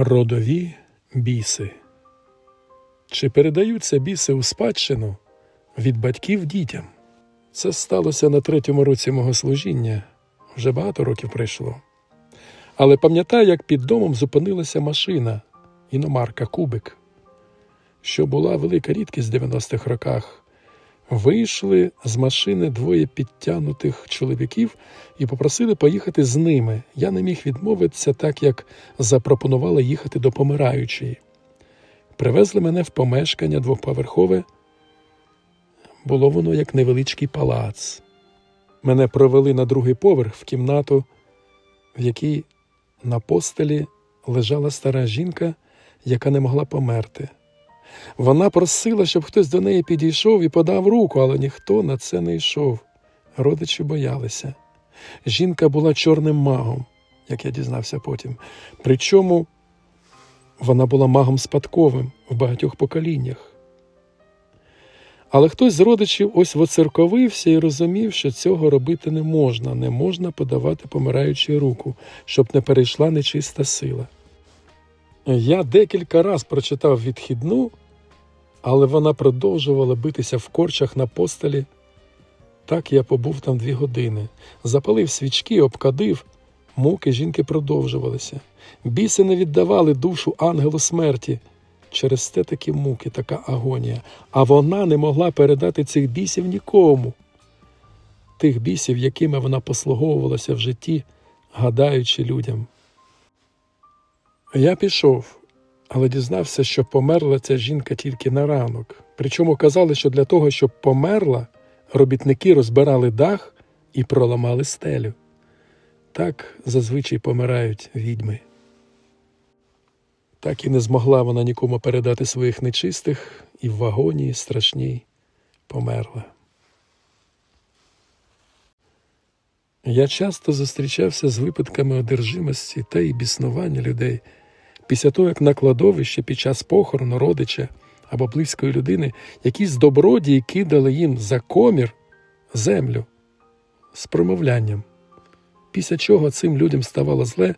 Родові біси. Чи передаються біси у спадщину від батьків дітям? Це сталося на третьому році мого служіння. Вже багато років пройшло. Але пам'ятаю, як під домом зупинилася машина, іномарка Кубик, що була велика рідкість в 90-х роках. Вийшли з машини двоє підтягнутих чоловіків і попросили поїхати з ними. Я не міг відмовитися, так як запропонували їхати до помираючої. Привезли мене в помешкання двоповерхове. Було воно як невеличкий палац. Мене провели на другий поверх в кімнату, в якій на постелі лежала стара жінка, яка не могла померти. Вона просила, щоб хтось до неї підійшов і подав руку, але ніхто на це не йшов. Родичі боялися. Жінка була чорним магом, як я дізнався потім. Причому вона була магом спадковим в багатьох поколіннях. Але хтось з родичів ось воцерковився і розумів, що цього робити не можна, не можна подавати помираючій руку, щоб не перейшла нечиста сила. Я декілька раз прочитав відхідну, але вона продовжувала битися в корчах на постелі. Так я побув там дві години, запалив свічки, обкадив. Муки жінки продовжувалися. Біси не віддавали душу ангелу смерті. Через те такі муки, така агонія. А вона не могла передати цих бісів нікому. Тих бісів, якими вона послуговувалася в житті, гадаючи людям. Я пішов, але дізнався, що померла ця жінка тільки на ранок. Причому казали, що для того, щоб померла, робітники розбирали дах і проламали стелю. Так зазвичай помирають відьми. Так і не змогла вона нікому передати своїх нечистих, і в вагоні страшній померла. Я часто зустрічався з випадками одержимості та і біснування людей після того, як на кладовище під час похорону родича або близької людини якісь добродії кидали їм за комір землю з промовлянням, після чого цим людям ставало зле,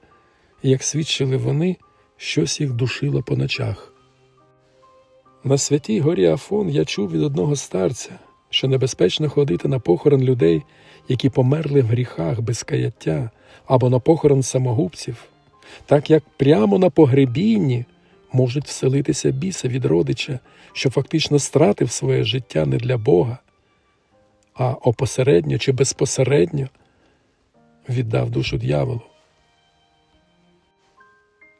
як свідчили вони, щось їх душило по ночах. На святій горі Афон я чув від одного старця, що небезпечно ходити на похорон людей, які померли в гріхах без каяття, або на похорон самогубців, так як прямо на погребінні можуть вселитися біси від родича, що фактично стратив своє життя не для Бога, а опосередньо чи безпосередньо віддав душу дьяволу.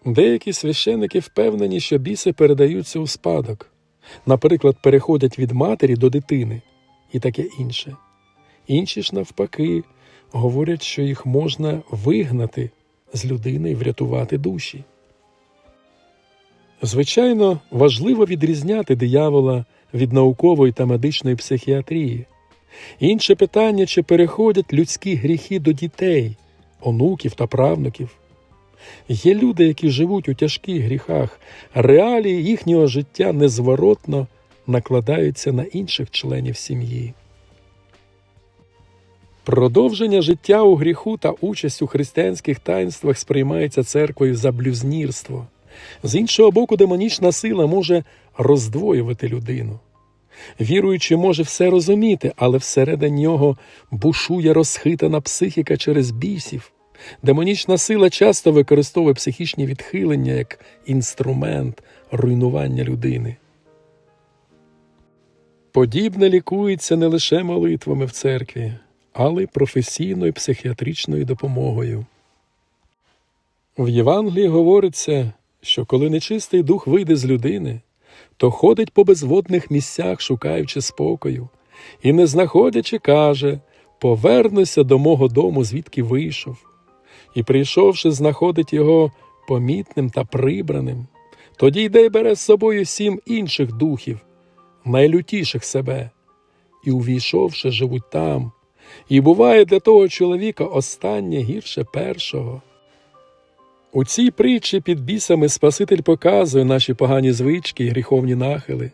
Деякі священники впевнені, що біси передаються у спадок, наприклад, переходять від матері до дитини і таке інше. Інші ж, навпаки, говорять, що їх можна вигнати з людини врятувати душі. Звичайно, важливо відрізняти диявола від наукової та медичної психіатрії. Інше питання, чи переходять людські гріхи до дітей, онуків та правнуків. Є люди, які живуть у тяжких гріхах, реалії їхнього життя незворотно накладаються на інших членів сім'ї. Продовження життя у гріху та участь у християнських таїнствах сприймається церквою за блюзнірство. З іншого боку, демонічна сила може роздвоювати людину. Віруючий може все розуміти, але всередині нього бушує розхитана психіка через бісів. Демонічна сила часто використовує психічні відхилення як інструмент руйнування людини. Подібне лікується не лише молитвами в церкві, але й професійною психіатричною допомогою. В Євангелії говориться, що коли нечистий дух вийде з людини, то ходить по безводних місцях, шукаючи спокою, і, не знаходячи, каже Повернуся до мого дому, звідки вийшов, і, прийшовши, знаходить його помітним та прибраним, тоді йде й бере з собою сім інших духів, найлютіших себе, і, увійшовши, живуть там. І буває для того чоловіка останнє гірше першого. У цій притчі під бісами Спаситель показує наші погані звички і гріховні нахили,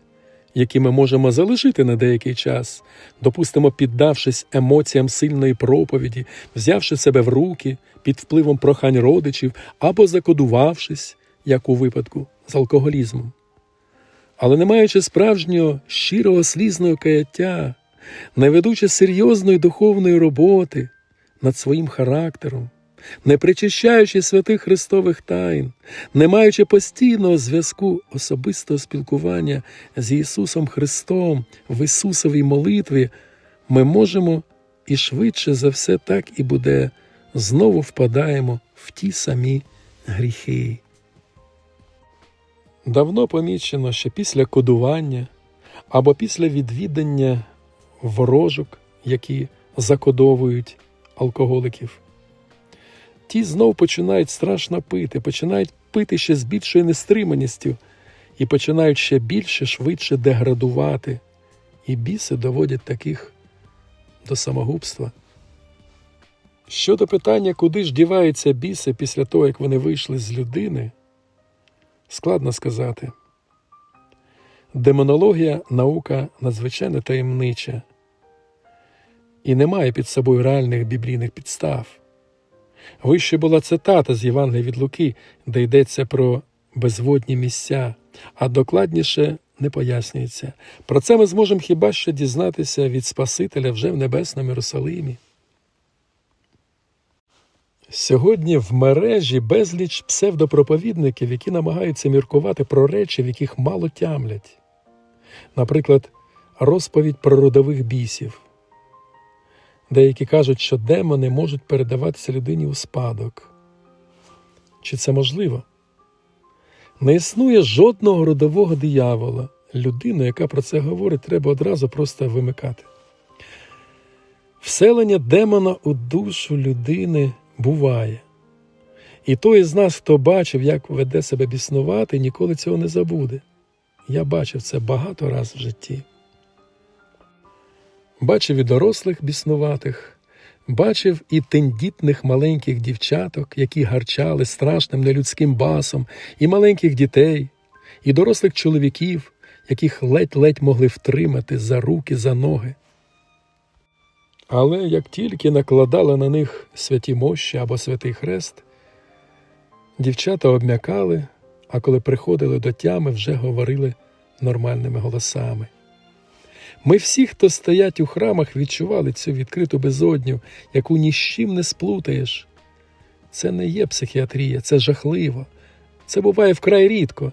які ми можемо залишити на деякий час, допустимо, піддавшись емоціям сильної проповіді, взявши себе в руки під впливом прохань родичів або закодувавшись як у випадку з алкоголізмом. Але не маючи справжнього щирого слізного каяття, не ведучи серйозної духовної роботи над своїм характером, не причищаючи святих Христових тайн, не маючи постійного зв'язку особистого спілкування з Ісусом Христом в Ісусовій молитві, ми можемо і швидше за все так і буде, знову впадаємо в ті самі гріхи. Давно помічено, що після кодування або після відвідання ворожок, які закодовують алкоголиків, ті знов починають страшно пити, починають пити ще з більшою нестриманістю і починають ще більше, швидше деградувати. І біси доводять таких до самогубства. Щодо питання, куди ж діваються біси після того, як вони вийшли з людини, складно сказати. Демонологія наука надзвичайно таємнича і не має під собою реальних біблійних підстав. Вище була цитата з Євангелія від Луки, де йдеться про безводні місця, а докладніше не пояснюється. Про це ми зможемо хіба що дізнатися від Спасителя вже в Небесному Єрусалимі. Сьогодні в мережі безліч псевдопроповідників, які намагаються міркувати про речі, в яких мало тямлять. Наприклад, розповідь про родових бісів. Деякі кажуть, що демони можуть передаватися людині у спадок. Чи це можливо? Не існує жодного родового диявола. Людину, яка про це говорить, треба одразу просто вимикати. Вселення демона у душу людини буває. І той із нас, хто бачив, як веде себе біснувати, ніколи цього не забуде. Я бачив це багато разів в житті. Бачив і дорослих біснуватих, бачив і тендітних маленьких дівчаток, які гарчали страшним нелюдським басом, і маленьких дітей, і дорослих чоловіків, яких ледь-ледь могли втримати за руки, за ноги. Але як тільки накладали на них святі мощі або святий хрест, дівчата обмякали, а коли приходили до тями, вже говорили нормальними голосами. Ми всі, хто стоять у храмах, відчували цю відкриту безодню, яку ні з чим не сплутаєш. Це не є психіатрія, це жахливо. Це буває вкрай рідко.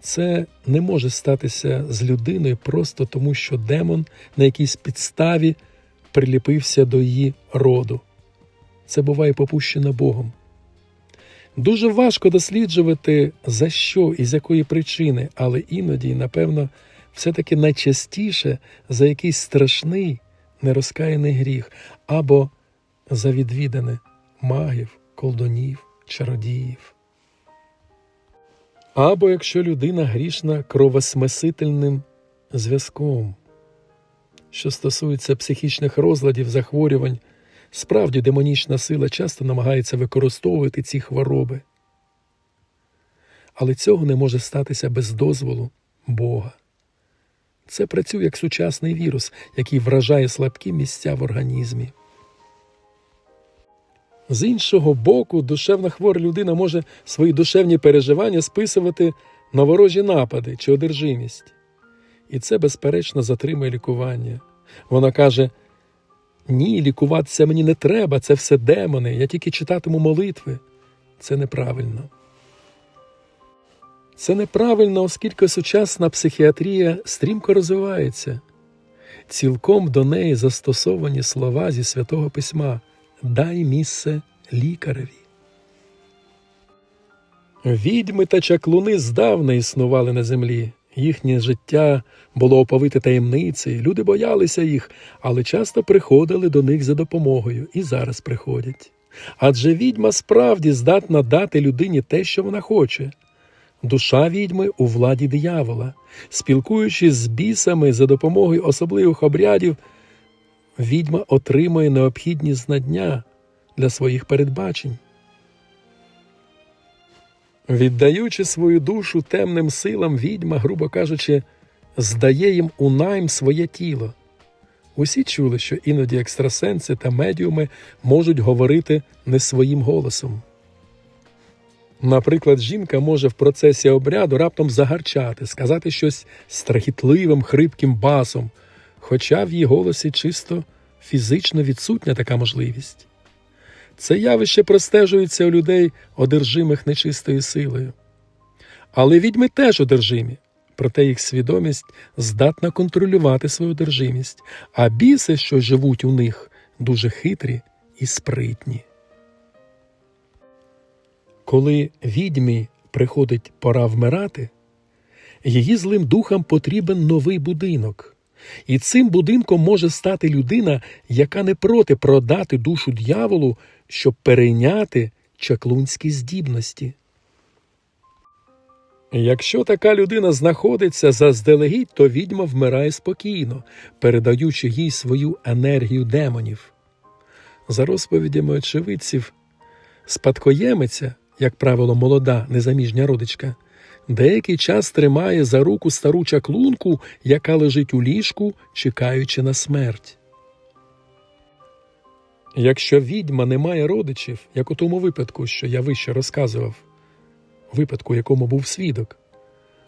Це не може статися з людиною просто тому, що демон на якійсь підставі приліпився до її роду. Це буває попущено Богом. Дуже важко досліджувати, за що і з якої причини, але іноді, напевно, все-таки найчастіше за якийсь страшний нерозкаяний гріх або за відвідане магів, колдунів, чародіїв. Або якщо людина грішна кровосмесительним зв'язком, що стосується психічних розладів, захворювань, справді демонічна сила часто намагається використовувати ці хвороби. Але цього не може статися без дозволу Бога. Це працює як сучасний вірус, який вражає слабкі місця в організмі. З іншого боку, душевна хвора людина може свої душевні переживання списувати на ворожі напади чи одержимість. І це, безперечно, затримує лікування. Вона каже: Ні, лікуватися мені не треба, це все демони, я тільки читатиму молитви. Це неправильно. Це неправильно, оскільки сучасна психіатрія стрімко розвивається. Цілком до неї застосовані слова зі святого письма Дай місце лікареві. Відьми та чаклуни здавна існували на землі. Їхнє життя було оповите таємниці, люди боялися їх, але часто приходили до них за допомогою і зараз приходять. Адже відьма справді здатна дати людині те, що вона хоче. Душа відьми у владі диявола. Спілкуючись з бісами за допомогою особливих обрядів, відьма отримує необхідні знання для своїх передбачень. Віддаючи свою душу темним силам, відьма, грубо кажучи, здає їм у найм своє тіло. Усі чули, що іноді екстрасенси та медіуми можуть говорити не своїм голосом. Наприклад, жінка може в процесі обряду раптом загарчати, сказати щось страхітливим, хрипким басом, хоча в її голосі чисто фізично відсутня така можливість. Це явище простежується у людей, одержимих нечистою силою. Але відьми теж одержимі, проте їх свідомість здатна контролювати свою одержимість, а біси, що живуть у них, дуже хитрі і спритні. Коли відьмі приходить пора вмирати, її злим духам потрібен новий будинок. І цим будинком може стати людина, яка не проти продати душу дьяволу, щоб перейняти чаклунські здібності. Якщо така людина знаходиться заздалегідь, то відьма вмирає спокійно, передаючи їй свою енергію демонів. За розповідями очевидців, спадкоємиця, як правило, молода незаміжня родичка, деякий час тримає за руку стару чаклунку, яка лежить у ліжку, чекаючи на смерть. Якщо відьма не має родичів, як у тому випадку, що я вище розказував, випадку, якому був свідок,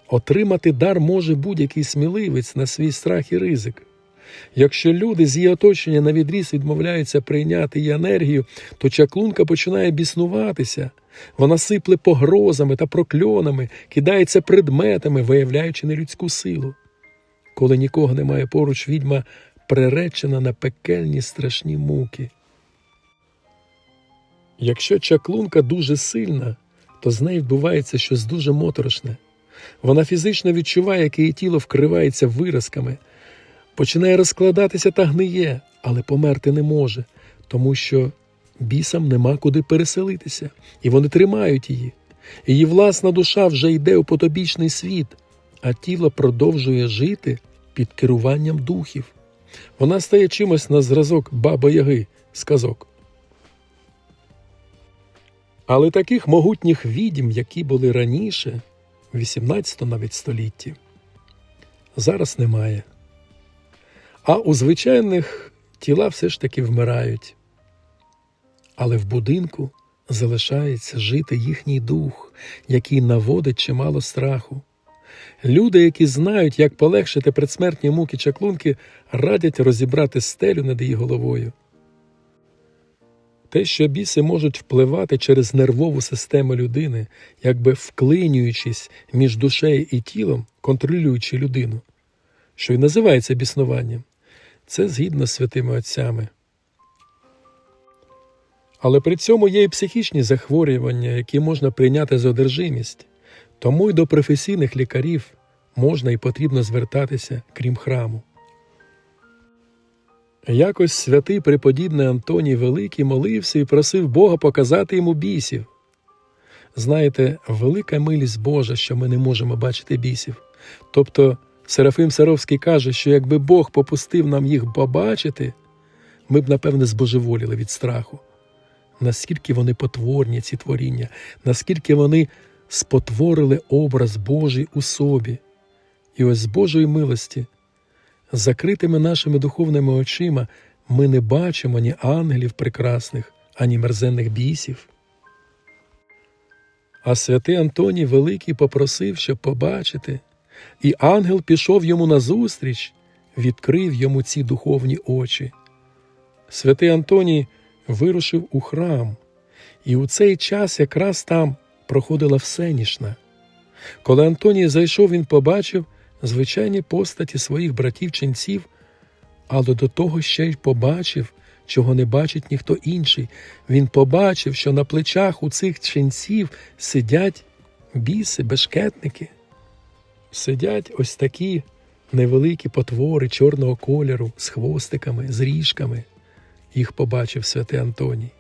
отримати дар може будь-який сміливець на свій страх і ризик. Якщо люди з її оточення на відріз відмовляються прийняти її енергію, то чаклунка починає біснуватися. Вона сипле погрозами та прокльонами, кидається предметами, виявляючи нелюдську силу. Коли нікого немає поруч, відьма приречена на пекельні страшні муки. Якщо чаклунка дуже сильна, то з нею відбувається щось дуже моторошне. Вона фізично відчуває, як її тіло вкривається виразками, починає розкладатися та гниє, але померти не може, тому що бісам нема куди переселитися, і вони тримають її. Її власна душа вже йде у потобічний світ, а тіло продовжує жити під керуванням духів. Вона стає чимось на зразок баба Яги, сказок. Але таких могутніх відьм, які були раніше, в 18 навіть столітті, зараз немає. А у звичайних тіла все ж таки вмирають. Але в будинку залишається жити їхній дух, який наводить чимало страху. Люди, які знають, як полегшити предсмертні муки чаклунки, радять розібрати стелю над її головою. Те, що біси можуть впливати через нервову систему людини, якби вклинюючись між душею і тілом, контролюючи людину, що й називається біснуванням, це згідно з святими отцями. Але при цьому є і психічні захворювання, які можна прийняти за одержимість, тому й до професійних лікарів можна і потрібно звертатися, крім храму. Якось святий преподібний Антоній Великий молився і просив Бога показати йому бісів. Знаєте, велика милість Божа, що ми не можемо бачити бісів. Тобто Серафим Саровський каже, що якби Бог попустив нам їх побачити, ми б, напевне, збожеволіли від страху. Наскільки вони потворні, ці творіння, наскільки вони спотворили образ Божий у собі. І ось з Божої милості закритими нашими духовними очима ми не бачимо ні ангелів прекрасних, ані мерзенних бісів. А святий Антоній Великий попросив, щоб побачити, і ангел пішов йому назустріч, відкрив йому ці духовні очі. Святий Антоній вирушив у храм, і у цей час якраз там проходила всенішна. Коли Антоній зайшов, він побачив звичайні постаті своїх братів ченців, але до того ще й побачив, чого не бачить ніхто інший. Він побачив, що на плечах у цих ченців сидять біси, бешкетники. Сидять ось такі невеликі потвори чорного кольору з хвостиками, з ріжками. Їх побачив святий Антоній.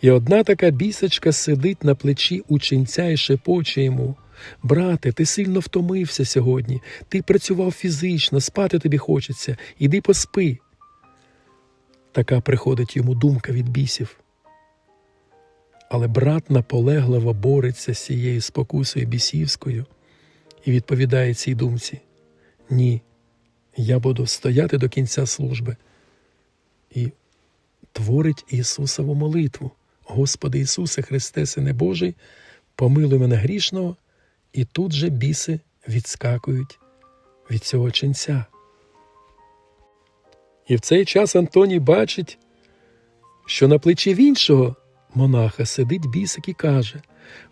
І одна така бісочка сидить на плечі ученця і шепоче йому. Брате, ти сильно втомився сьогодні, ти працював фізично, спати тобі хочеться, іди поспи. Така приходить йому думка від бісів. Але брат наполегливо бореться з цією спокусою бісівською і відповідає цій думці: Ні, я буду стояти до кінця служби. І творить Ісусову молитву. Господи Ісусе Христе, Сине Божий, помилуй мене грішного, і тут же біси відскакують від цього ченця. І в цей час Антоній бачить, що на плечі в іншого монаха сидить бісик і каже: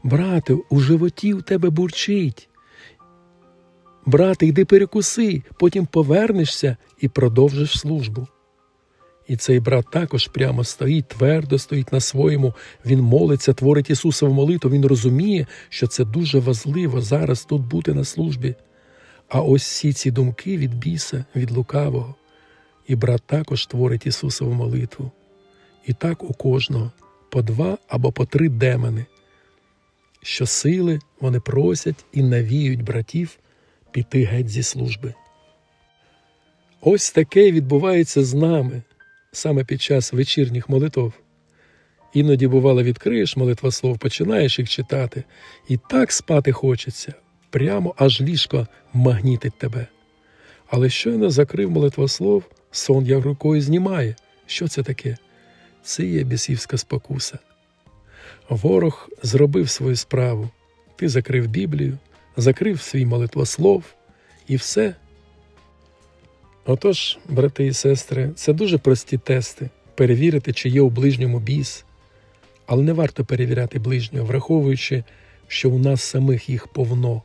Брате, у животі у тебе бурчить. Брате, йди перекуси, потім повернешся і продовжиш службу. І цей брат також прямо стоїть, твердо стоїть на своєму, він молиться, творить Ісусову молитву, він розуміє, що це дуже важливо зараз тут бути на службі. А ось всі ці думки від біса, від лукавого. І брат також творить Ісусову молитву. І так у кожного по два або по три демони, що сили вони просять і навіють братів піти геть зі служби. Ось таке відбувається з нами саме під час вечірніх молитв. Іноді, бувало, відкриєш молитва слов, починаєш їх читати, і так спати хочеться, прямо аж ліжко магнітить тебе. Але щойно закрив молитвослов, сон як рукою знімає. Що це таке? Це є бісівська спокуса. Ворог зробив свою справу. Ти закрив Біблію, закрив свій молитвослов і все. Отож, брати і сестри, це дуже прості тести перевірити, чи є у ближньому біс. Але не варто перевіряти ближнього, враховуючи, що у нас самих їх повно.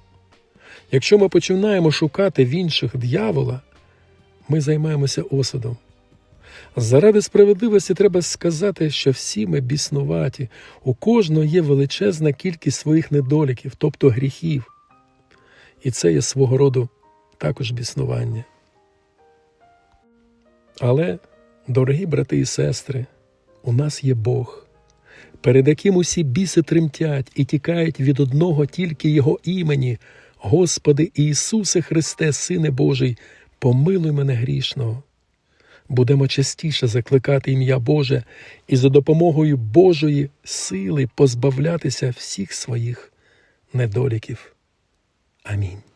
Якщо ми починаємо шукати в інших дьявола, ми займаємося осудом. Заради справедливості треба сказати, що всі ми біснуваті, у кожного є величезна кількість своїх недоліків, тобто гріхів. І це є свого роду також біснування. Але, дорогі брати і сестри, у нас є Бог, перед яким усі біси тремтять і тікають від одного тільки Його імені, Господи Ісусе Христе, Сине Божий, помилуй мене грішного. Будемо частіше закликати ім'я Боже і за допомогою Божої сили позбавлятися всіх своїх недоліків. Амінь.